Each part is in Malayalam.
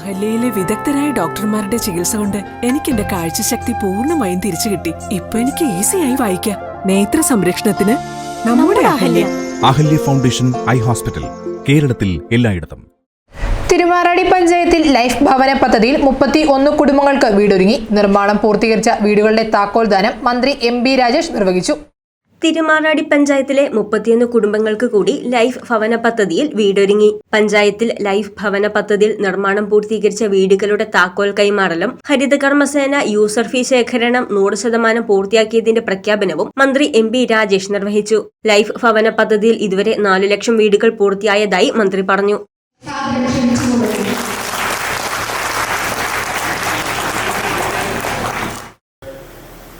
അഹല്യയിലെ വിദഗ്ധരായ ഡോക്ടർമാരുടെ ചികിത്സ കൊണ്ട് എനിക്ക് എന്റെ കാഴ്ചശക്തി പൂർണമായും തിരിച്ചു കിട്ടി. ഇപ്പൊ എനിക്ക് ഈസിയായി വായിക്കാം. നേത്ര സംരക്ഷണത്തിന് നമ്മുടെ Ahalya. Ahalya. Foundation eye hospital കേരളത്തിൽ എല്ലായിടത്തും. തിരുമാറാടി പഞ്ചായത്തിൽ ലൈഫ് ഭവന പദ്ധതിയിൽ മുപ്പത്തി ഒന്ന് കുടുംബങ്ങൾക്ക് വീടൊരുങ്ങി. നിർമ്മാണം പൂർത്തീകരിച്ച വീടുകളുടെ താക്കോൽ ദാനം മന്ത്രി എം ബി രാജേഷ് നിർവഹിച്ചു. തിരുമാറാടി പഞ്ചായത്തിലെ മുപ്പത്തിയൊന്ന് കുടുംബങ്ങൾക്ക് കൂടി ലൈഫ് ഭവന പദ്ധതിയിൽ വീടൊരുങ്ങി. പഞ്ചായത്തിൽ ലൈഫ് ഭവന പദ്ധതിയിൽ നിർമ്മാണം പൂർത്തീകരിച്ച വീടുകളുടെ താക്കോൽ കൈമാറലും ഹരിതകർമ്മസേന യൂസർ ഫീ ശേഖരണം നൂറ് ശതമാനം പൂർത്തിയാക്കിയതിന്റെ പ്രഖ്യാപനവും മന്ത്രി എം പി രാജേഷ് നിർവഹിച്ചു. ലൈഫ് ഭവന പദ്ധതിയിൽ ഇതുവരെ നാലു ലക്ഷം വീടുകൾ പൂർത്തിയായതായി മന്ത്രി പറഞ്ഞു.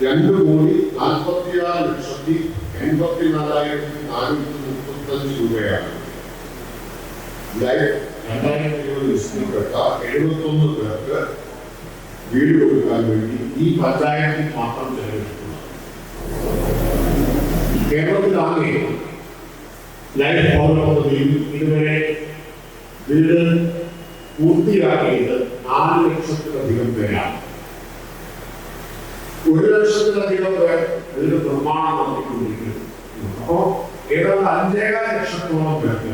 രണ്ട് കോടി നാൽപ്പത്തിയാറ് ലക്ഷത്തി എൺപത്തി നാലായിരത്തി നാനൂറ്റി മുപ്പത്തഞ്ച് രൂപയാണ്. ലൈഫ് രണ്ടായിരത്തി ഇരുപത് ലിസ്റ്റിൽപ്പെട്ട എഴുപത്തൊന്ന് പേർക്ക് വീട് കൊടുക്കാൻ വേണ്ടി ഈ പഞ്ചായത്തിൽ മാത്രം ചെലവഴിക്കുന്നു. കേരളത്തിലാകെ ലൈഫ് ഭവന പദ്ധതിയിൽ ഇതുവരെ വീട് പൂർത്തിയാക്കിയത് നാല് ലക്ഷത്തിലധികം പേരാണ്. ഒരു ലക്ഷത്തിലധികം പേർ ഇതിന് നിർമ്മാണം നടത്തിക്കൊണ്ടിരിക്കുന്നു. അപ്പോ ഏതാണ്ട് അഞ്ചേകാൽ ലക്ഷത്തോളം പേർക്ക്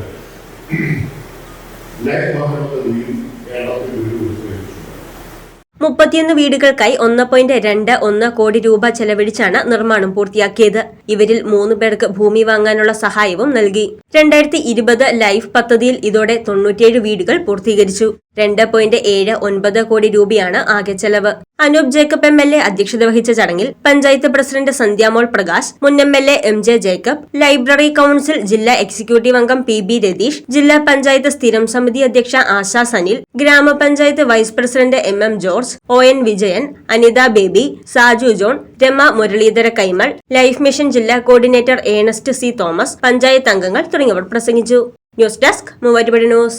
മുപ്പത്തിയൊന്ന് വീടുകൾക്കായി ഒന്ന് പോയിന്റ് രണ്ട് ഒന്ന് കോടി രൂപ ചെലവഴിച്ചാണ് നിർമ്മാണം പൂർത്തിയാക്കിയത്. ഇവരിൽ മൂന്ന് പേർക്ക് ഭൂമി വാങ്ങാനുള്ള സഹായവും നൽകി. രണ്ടായിരത്തി ഇരുപത് ലൈഫ് പദ്ധതിയിൽ ഇതോടെ തൊണ്ണൂറ്റിയേഴ് വീടുകൾ പൂർത്തീകരിച്ചു. രണ്ട് പോയിന്റ് ഏഴ് ഒൻപത് കോടി രൂപയാണ് ആകെ ചെലവ്. Anoop Jacob M L A അധ്യക്ഷത വഹിച്ച ചടങ്ങിൽ പഞ്ചായത്ത് പ്രസിഡന്റ് സന്ധ്യാമോൾ പ്രകാശ് മുൻ M L A M J Jacob library council ജില്ലാ എക്സിക്യൂട്ടീവ് അംഗം പി ബി രതീഷ് ജില്ലാ പഞ്ചായത്ത് സ്ഥിരം സമിതി അധ്യക്ഷ ആശാ സനിൽ ഗ്രാമപഞ്ചായത്ത് vice president M M George O N Vijayan Anitha Baby Saju John Rama Muraleedhara Kaimal life mission ജില്ലാ കോർഡിനേറ്റർ ഏണസ്റ്റ് സി തോമസ് പഞ്ചായത്ത് അംഗങ്ങൾ തുടങ്ങിയവർ പ്രസംഗിച്ചു. News desk Muvattupuzha news.